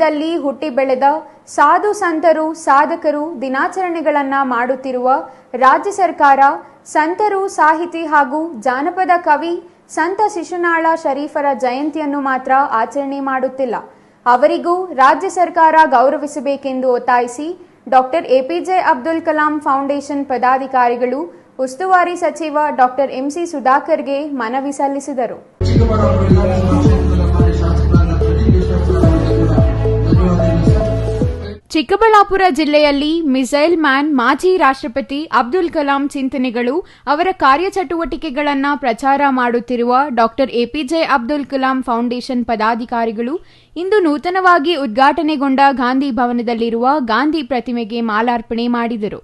ದಲ್ಲಿ ಹುಟ್ಟಿ ಬೆಳೆದ ಸಾಧು ಸಂತರು, ಸಾಧಕರು ದಿನಾಚರಣೆಗಳನ್ನ ಮಾಡುತ್ತಿರುವ ರಾಜ್ಯ ಸರ್ಕಾರ, ಸಂತರು ಸಾಹಿತಿ ಹಾಗೂ ಜಾನಪದ ಕವಿ ಸಂತ ಶಿಶುನಾಳ ಶರೀಫರ ಜಯಂತಿಯನ್ನು ಮಾತ್ರ ಆಚರಣೆ ಮಾಡುತ್ತಿಲ್ಲ. ಅವರಿಗೂ ರಾಜ್ಯ ಸರ್ಕಾರ ಗೌರವಿಸಬೇಕೆಂದು ಒತ್ತಾಯಿಸಿ doctor APJ Abdul Kalam foundation ಪದಾಧಿಕಾರಿಗಳು, ಉಸ್ತುವಾರಿ ಸಚಿವ ಡಾಕ್ಟರ್ ಎಂಸಿ ಸುಧಾಕರ್ಗೆ ಮನವಿ ಸಲ್ಲಿಸಿದರು. ಚಿಕ್ಕಬಳ್ಳಾಪುರ ಜಿಲ್ಲೆಯಲ್ಲಿ ಮಿಸೈಲ್ ಮ್ಯಾನ್ ಮಾಜಿ ರಾಷ್ಟ್ರಪತಿ ಅಬ್ದುಲ್ ಕಲಾಂ ಚಿಂತನೆಗಳು ಅವರ ಕಾರ್ಯಚಟುವಟಿಕೆಗಳನ್ನು ಪ್ರಚಾರ ಮಾಡುತ್ತಿರುವ doctor APJ Abdul Kalam foundation ಪದಾಧಿಕಾರಿಗಳು ಇಂದು ನೂತನವಾಗಿ ಉದ್ಘಾಟನೆಗೊಂಡ ಗಾಂಧಿ ಭವನದಲ್ಲಿರುವ ಗಾಂಧಿ ಪ್ರತಿಮೆಗೆ ಮಾಲಾರ್ಪಣೆ ಮಾಡಿದರು.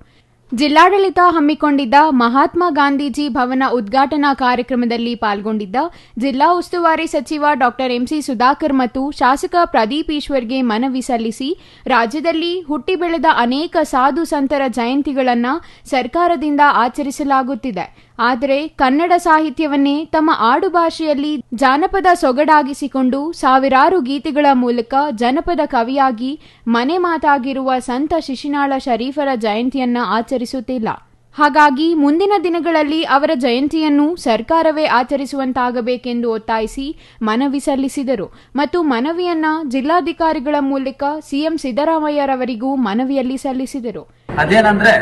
ಜಿಲ್ಲಾಡಳಿತ ಹಮ್ಮಿಕೊಂಡಿದ್ದ ಮಹಾತ್ಮ ಗಾಂಧೀಜಿ ಭವನ ಉದ್ಘಾಟನಾ ಕಾರ್ಯಕ್ರಮದಲ್ಲಿ ಪಾಲ್ಗೊಂಡಿದ್ದ ಜಿಲ್ಲಾ ಉಸ್ತುವಾರಿ ಸಚಿವ ಡಾಕ್ಟರ್ ಎಂಸಿ ಸುಧಾಕರ್ ಮತ್ತು ಶಾಸಕ ಪ್ರದೀಪ್ ಈಶ್ವರ್ಗೆ ಮನವಿ ಸಲ್ಲಿಸಿ, ರಾಜ್ಯದಲ್ಲಿ ಹುಟ್ಟಿ ಬೆಳೆದ ಅನೇಕ ಸಾಧು ಸಂತರ ಜಯಂತಿಗಳನ್ನು ಸರ್ಕಾರದಿಂದ ಆಚರಿಸಲಾಗುತ್ತಿದೆ. ಆದರೆ ಕನ್ನಡ ಸಾಹಿತ್ಯವನ್ನೇ ತಮ್ಮ ಆಡುಭಾಷೆಯಲ್ಲಿ ಜಾನಪದ ಸೊಗಡಾಗಿಸಿಕೊಂಡು ಸಾವಿರಾರು ಗೀತೆಗಳ ಮೂಲಕ ಜನಪದ ಕವಿಯಾಗಿ ಮನೆ ಮಾತಾಗಿರುವ ಸಂತ ಶಿಶಿನಾಳ ಶರೀಫರ ಜಯಂತಿಯನ್ನ ಆಚರಿಸುತ್ತಿಲ್ಲ. ಹಾಗಾಗಿ ಮುಂದಿನ ದಿನಗಳಲ್ಲಿ ಅವರ ಜಯಂತಿಯನ್ನು ಸರ್ಕಾರವೇ ಆಚರಿಸುವಂತಾಗಬೇಕೆಂದು ಒತ್ತಾಯಿಸಿ ಮನವಿ ಸಲ್ಲಿಸಿದರು ಮತ್ತು ಮನವಿಯನ್ನ ಜಿಲ್ಲಾಧಿಕಾರಿಗಳ ಮೂಲಕ ಸಿಎಂ ಸಿದ್ದರಾಮಯ್ಯರವರಿಗೂ ಮನವಿಯಲ್ಲಿ ಸಲ್ಲಿಸಿದರು. ಅದೇನಂದ್ರೆ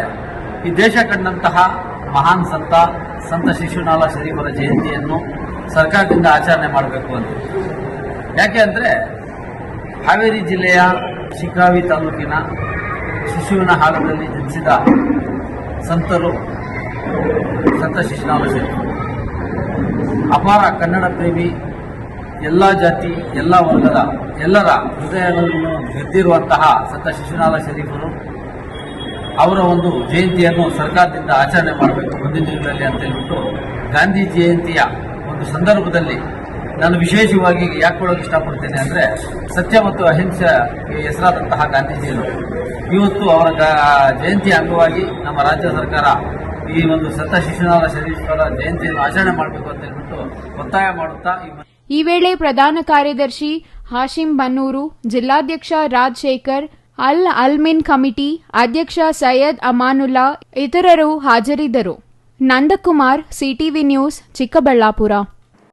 ಈ ದೇಶ ಕಂಡಂತಹ ಮಹಾನ್ ಸಂತ ಸಂತ ಶಿಶುನಾಳ ಶರೀಫರ ಜಯಂತಿಯನ್ನು ಸರ್ಕಾರದಿಂದ ಆಚರಣೆ ಮಾಡಬೇಕು ಅಂತ. ಯಾಕೆ ಅಂದರೆ ಹಾವೇರಿ ಜಿಲ್ಲೆಯ ಶಿಕಾವಿ ತಾಲೂಕಿನ ಶಿಶುವಿನ ಹಾಲದಲ್ಲಿ ಜನಿಸಿದ ಸಂತರು ಸಂತ ಶಿಶುನಾಲ ಶರೀಫರು. ಅಪಾರ ಕನ್ನಡ ಪ್ರೇಮಿ ಎಲ್ಲ ಜಾತಿ, ಎಲ್ಲ ವರ್ಗದ ಎಲ್ಲರ ಹೃದಯಗಳನ್ನು ಗೆದ್ದಿರುವಂತಹ ಸಂತ ಶಿಶುನಾಳ ಶರೀಫರು ಅವರ ಒಂದು ಜಯಂತಿಯನ್ನು ಸರ್ಕಾರದಿಂದ ಆಚರಣೆ ಮಾಡಬೇಕು ಮುಂದಿನ ದಿನಗಳಲ್ಲಿ ಅಂತ ಹೇಳ್ಬಿಟ್ಟು ಗಾಂಧಿ ಜಯಂತಿಯ ಒಂದು ಸಂದರ್ಭದಲ್ಲಿ ನಾನು ವಿಶೇಷವಾಗಿ ಯಾಕೆ ಕೊಡೋಕೆ ಇಷ್ಟಪಡ್ತೇನೆ ಅಂದರೆ ಸತ್ಯ ಮತ್ತು ಅಹಿಂಸೆ ಹೆಸರಾದಂತಹ ಗಾಂಧೀಜಿಯವರು. ಇವತ್ತು ಅವರ ಜಯಂತಿಯ ಜಯಂತಿ ಅಂಗವಾಗಿ ನಮ್ಮ ರಾಜ್ಯ ಸರ್ಕಾರ ಈ ಒಂದು ಸಂತ ಶಿಕ್ಷಣ ಶರೀಫರ ಜಯಂತಿಯನ್ನು ಆಚರಣೆ ಮಾಡಬೇಕು ಅಂತ ಹೇಳ್ಬಿಟ್ಟು ಒತ್ತಾಯ ಮಾಡುತ್ತಾ ಈ ವೇಳೆ ಪ್ರಧಾನ ಕಾರ್ಯದರ್ಶಿ ಹಾಶಿಂ ಬನ್ನೂರು, ಜಿಲ್ಲಾಧ್ಯಕ್ಷ ರಾಜ್ ಶೇಖರ್ ಅಲ್ ಅಲ್ಮಿನ್ ಕಮಿಟಿ ಅಧ್ಯಕ್ಷ ಸೈಯದ್ ಅಮಾನುಲ್ಲಾ ಇತರರು ಹಾಜರಿದ್ದರು. Nandakumar CTV news Chikkaballapur.